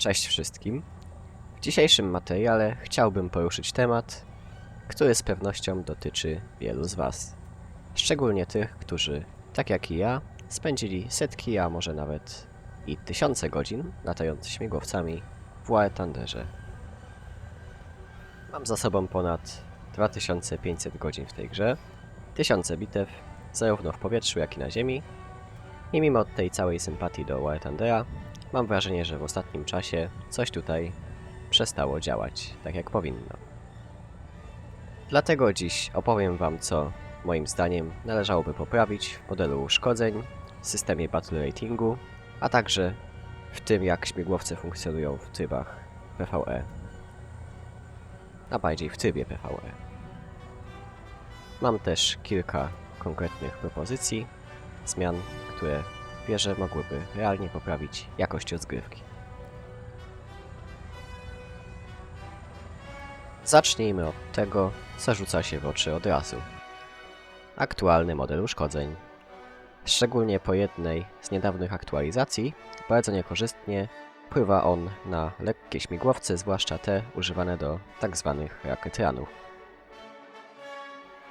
Cześć wszystkim. W dzisiejszym materiale chciałbym poruszyć temat, który z pewnością dotyczy wielu z Was. Szczególnie tych, którzy, tak jak i ja, spędzili setki, a może nawet i tysiące godzin latając śmigłowcami w War Thunderze. Mam za sobą ponad 2500 godzin w tej grze, tysiące bitew, zarówno w powietrzu, jak i na ziemi. I mimo tej całej sympatii do War Thundera, mam wrażenie, że w ostatnim czasie coś tutaj przestało działać tak jak powinno. Dlatego dziś opowiem Wam, co moim zdaniem należałoby poprawić w modelu uszkodzeń, systemie battle ratingu, a także w tym, jak śmigłowce funkcjonują w trybach PvE. A bardziej w trybie PvE. Mam też kilka konkretnych propozycji, zmian, które wierzę mogłyby realnie poprawić jakość rozgrywki. Zacznijmy od tego, co rzuca się w oczy od razu. Aktualny model uszkodzeń. Szczególnie po jednej z niedawnych aktualizacji, bardzo niekorzystnie wpływa on na lekkie śmigłowce, zwłaszcza te używane do tzw. raketranów.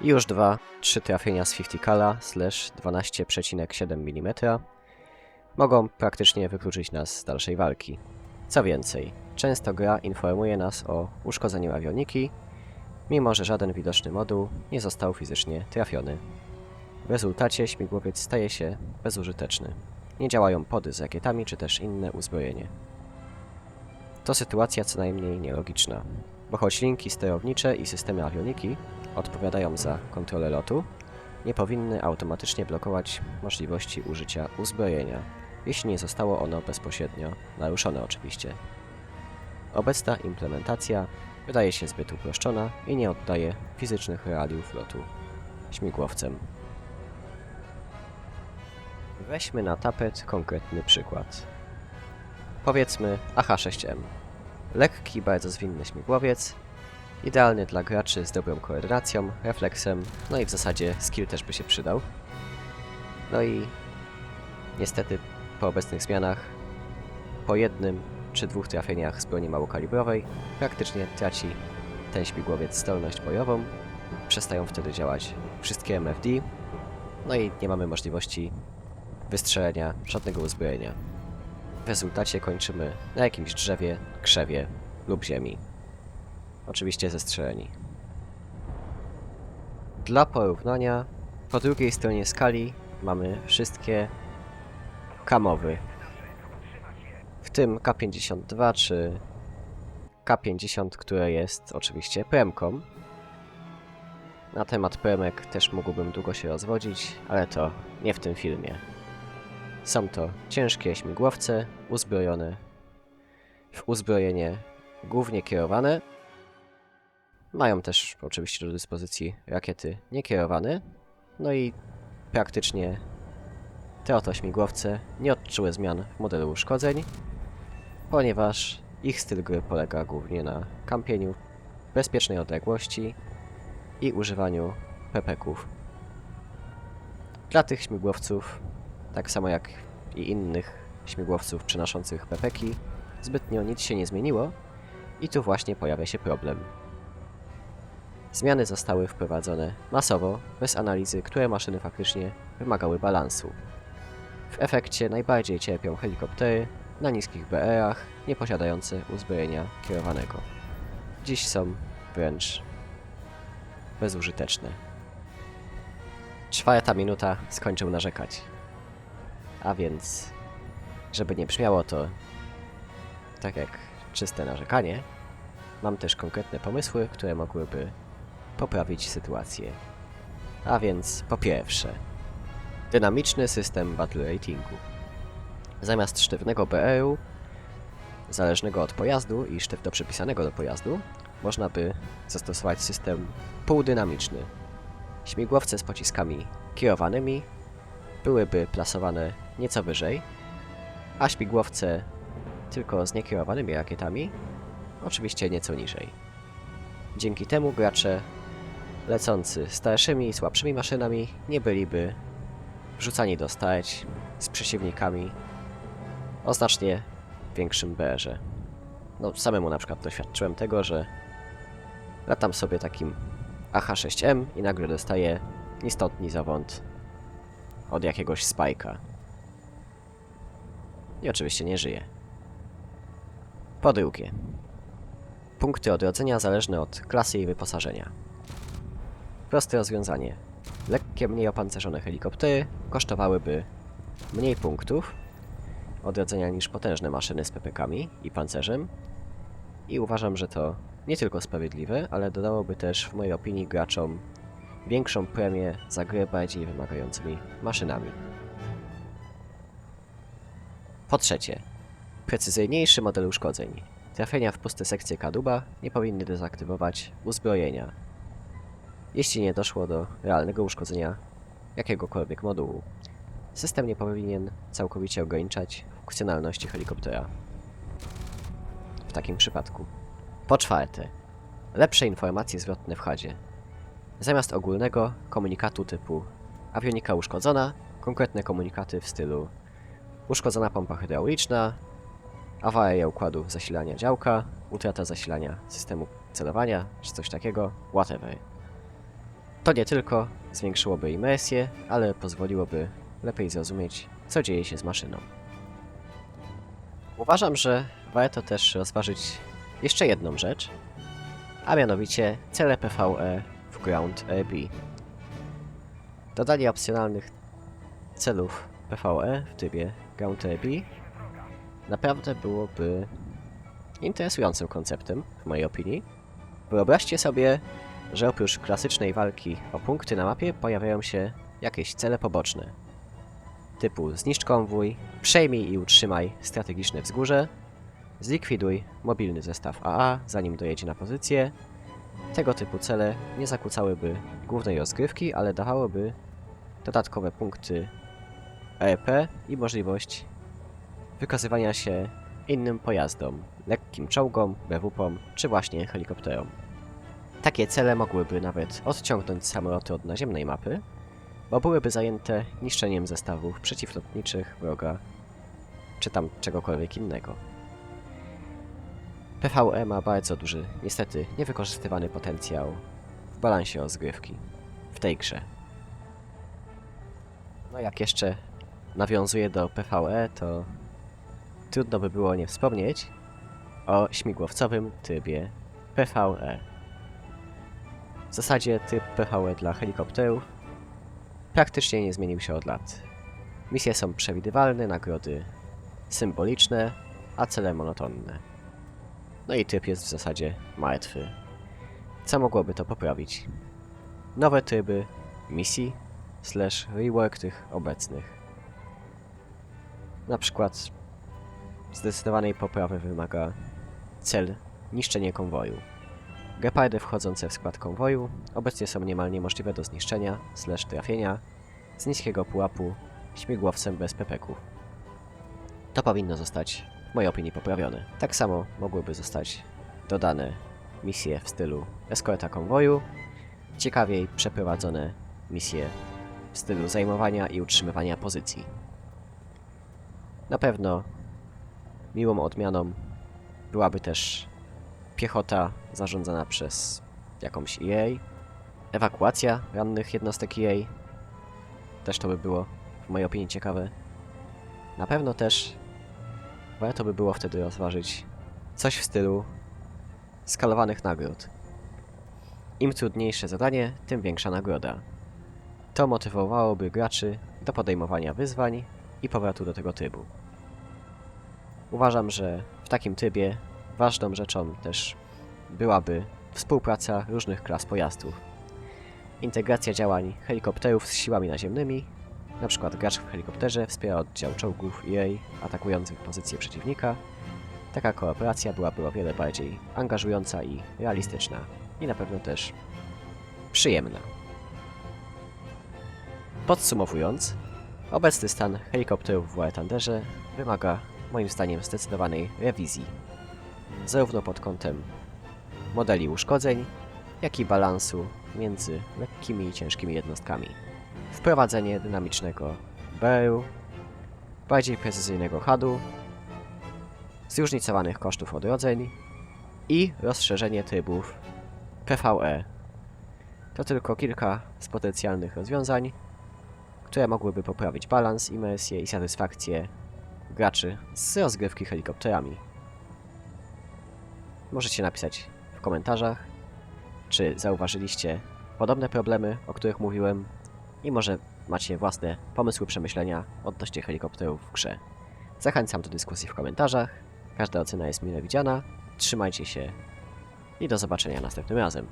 I już dwa, trzy trafienia z 50 kala slash 12,7 mm mogą praktycznie wykluczyć nas z dalszej walki. Co więcej, często gra informuje nas o uszkodzeniu awioniki, mimo że żaden widoczny moduł nie został fizycznie trafiony. W rezultacie śmigłowiec staje się bezużyteczny. Nie działają pody z rakietami czy też inne uzbrojenie. To sytuacja co najmniej nielogiczna, bo choć linki sterownicze i systemy awioniki odpowiadają za kontrolę lotu, nie powinny automatycznie blokować możliwości użycia uzbrojenia, jeśli nie zostało ono bezpośrednio naruszone oczywiście. Obecna implementacja wydaje się zbyt uproszczona i nie oddaje fizycznych realiów lotu śmigłowcem. Weźmy na tapet konkretny przykład. Powiedzmy AH-6M. Lekki, bardzo zwinny śmigłowiec, idealny dla graczy z dobrą koordynacją, refleksem, no i w zasadzie skill też by się przydał. No i niestety po obecnych zmianach, po jednym czy dwóch trafieniach z broni małokalibrowej, praktycznie traci ten śmigłowiec zdolność bojową, przestają wtedy działać wszystkie MFD, no i nie mamy możliwości wystrzelenia żadnego uzbrojenia. W rezultacie kończymy na jakimś drzewie, krzewie lub ziemi. Oczywiście zestrzeleni. Dla porównania, po drugiej stronie skali mamy wszystkie kamowy. W tym K52 czy K50, które jest oczywiście premką. Na temat premek też mógłbym długo się rozwodzić, ale to nie w tym filmie. Są to ciężkie śmigłowce uzbrojone w uzbrojenie głównie kierowane. Mają też oczywiście do dyspozycji rakiety niekierowane. No i praktycznie te oto śmigłowce nie odczuły zmian w modelu uszkodzeń, ponieważ ich styl gry polega głównie na kampieniu bezpiecznej odległości i używaniu pepeków. Dla tych śmigłowców, tak samo jak i innych śmigłowców przynoszących pepeki, zbytnio nic się nie zmieniło i tu właśnie pojawia się problem. Zmiany zostały wprowadzone masowo, bez analizy, które maszyny faktycznie wymagały balansu. W efekcie najbardziej cierpią helikoptery na niskich BR-ach, nie posiadające uzbrojenia kierowanego. Dziś są wręcz bezużyteczne. Czwarta minuta skończył narzekać. A więc, żeby nie brzmiało to tak jak czyste narzekanie, mam też konkretne pomysły, które mogłyby poprawić sytuację. A więc po pierwsze, dynamiczny system battle ratingu. Zamiast sztywnego BR-u, zależnego od pojazdu i sztywno przypisanego do pojazdu, można by zastosować system półdynamiczny. Śmigłowce z pociskami kierowanymi byłyby plasowane nieco wyżej, a śmigłowce tylko z niekierowanymi rakietami oczywiście nieco niżej. Dzięki temu gracze lecący starszymi i słabszymi maszynami nie byliby wrzucani do starć z przeciwnikami o znacznie większym BR-ze. No, samemu na przykład doświadczyłem tego, że latam sobie takim AH-6M i nagle dostaję ni stąd, od jakiegoś spajka. I oczywiście nie żyje. Po drugie, punkty odrodzenia zależne od klasy i wyposażenia. Proste rozwiązanie. Lekkie, mniej opancerzone helikoptery kosztowałyby mniej punktów odrodzenia niż potężne maszyny z PPK-ami i pancerzem. I uważam, że to nie tylko sprawiedliwe, ale dodałoby też w mojej opinii graczom większą premię za grę bardziej wymagającymi maszynami. Po trzecie, precyzyjniejszy model uszkodzeń. Trafienia w puste sekcje kadłuba nie powinny dezaktywować uzbrojenia, jeśli nie doszło do realnego uszkodzenia jakiegokolwiek modułu. System nie powinien całkowicie ograniczać funkcjonalności helikoptera. W takim przypadku. Po czwarte, lepsze informacje zwrotne w HUDzie. Zamiast ogólnego komunikatu typu awionika uszkodzona, konkretne komunikaty w stylu uszkodzona pompa hydrauliczna, awaria układu zasilania działka, utrata zasilania systemu celowania, czy coś takiego, whatever. To nie tylko zwiększyłoby imersję, ale pozwoliłoby lepiej zrozumieć, co dzieje się z maszyną. Uważam, że warto też rozważyć jeszcze jedną rzecz, a mianowicie cele PvE w Ground RB. Dodanie opcjonalnych celów PvE w trybie Ground RB naprawdę byłoby interesującym konceptem, w mojej opinii. Wyobraźcie sobie, że oprócz klasycznej walki o punkty na mapie pojawiają się jakieś cele poboczne. Typu zniszcz konwój, przejmij i utrzymaj strategiczne wzgórze, zlikwiduj mobilny zestaw AA zanim dojedzie na pozycję. Tego typu cele nie zakłócałyby głównej rozgrywki, ale dawałyby dodatkowe punkty RP i możliwość wykazywania się innym pojazdom, lekkim czołgom, BWP-om czy właśnie helikopterom. Takie cele mogłyby nawet odciągnąć samoloty od naziemnej mapy, bo byłyby zajęte niszczeniem zestawów przeciwlotniczych wroga, czy tam czegokolwiek innego. PvE ma bardzo duży, niestety niewykorzystywany potencjał w balansie rozgrywki w tej grze. No jak jeszcze nawiązuje do PvE, to trudno by było nie wspomnieć o śmigłowcowym trybie PvE. W zasadzie typ PvE dla helikopterów praktycznie nie zmienił się od lat. Misje są przewidywalne, nagrody symboliczne, a cele monotonne. No i typ jest w zasadzie martwy. Co mogłoby to poprawić? Nowe tryby misji slash rework tych obecnych. Na przykład zdecydowanej poprawy wymaga cel niszczenie konwoju. Gepardy wchodzące w skład konwoju obecnie są niemal niemożliwe do zniszczenia slash trafienia z niskiego pułapu śmigłowcem bez pepeków. To powinno zostać, w mojej opinii, poprawione. Tak samo mogłyby zostać dodane misje w stylu eskorta konwoju, ciekawiej przeprowadzone misje w stylu zajmowania i utrzymywania pozycji. Na pewno miłą odmianą byłaby też piechota zarządzana przez jakąś EA, ewakuacja rannych jednostek EA, też to by było w mojej opinii ciekawe. Na pewno też warto by było wtedy rozważyć coś w stylu skalowanych nagród. Im trudniejsze zadanie, tym większa nagroda. To motywowałoby graczy do podejmowania wyzwań i powrotu do tego trybu. Uważam, że w takim trybie ważną rzeczą też byłaby współpraca różnych klas pojazdów. Integracja działań helikopterów z siłami naziemnymi, na przykład gracz w helikopterze wspiera oddział czołgów EA atakujących pozycję przeciwnika. Taka kooperacja byłaby o wiele bardziej angażująca i realistyczna. I na pewno też przyjemna. Podsumowując, obecny stan helikopterów w War Thunderze wymaga moim zdaniem zdecydowanej rewizji. Zarówno pod kątem modeli uszkodzeń, jak i balansu między lekkimi i ciężkimi jednostkami. Wprowadzenie dynamicznego BR-u, bardziej precyzyjnego HUD-u zróżnicowanych kosztów odrodzeń i rozszerzenie trybów PvE. To tylko kilka z potencjalnych rozwiązań, które mogłyby poprawić balans, imersję i satysfakcję graczy z rozgrywki helikopterami. Możecie napisać w komentarzach, czy zauważyliście podobne problemy, o których mówiłem i może macie własne pomysły, przemyślenia odnośnie helikopterów w grze. Zachęcam do dyskusji w komentarzach. Każda ocena jest mile widziana. Trzymajcie się i do zobaczenia następnym razem.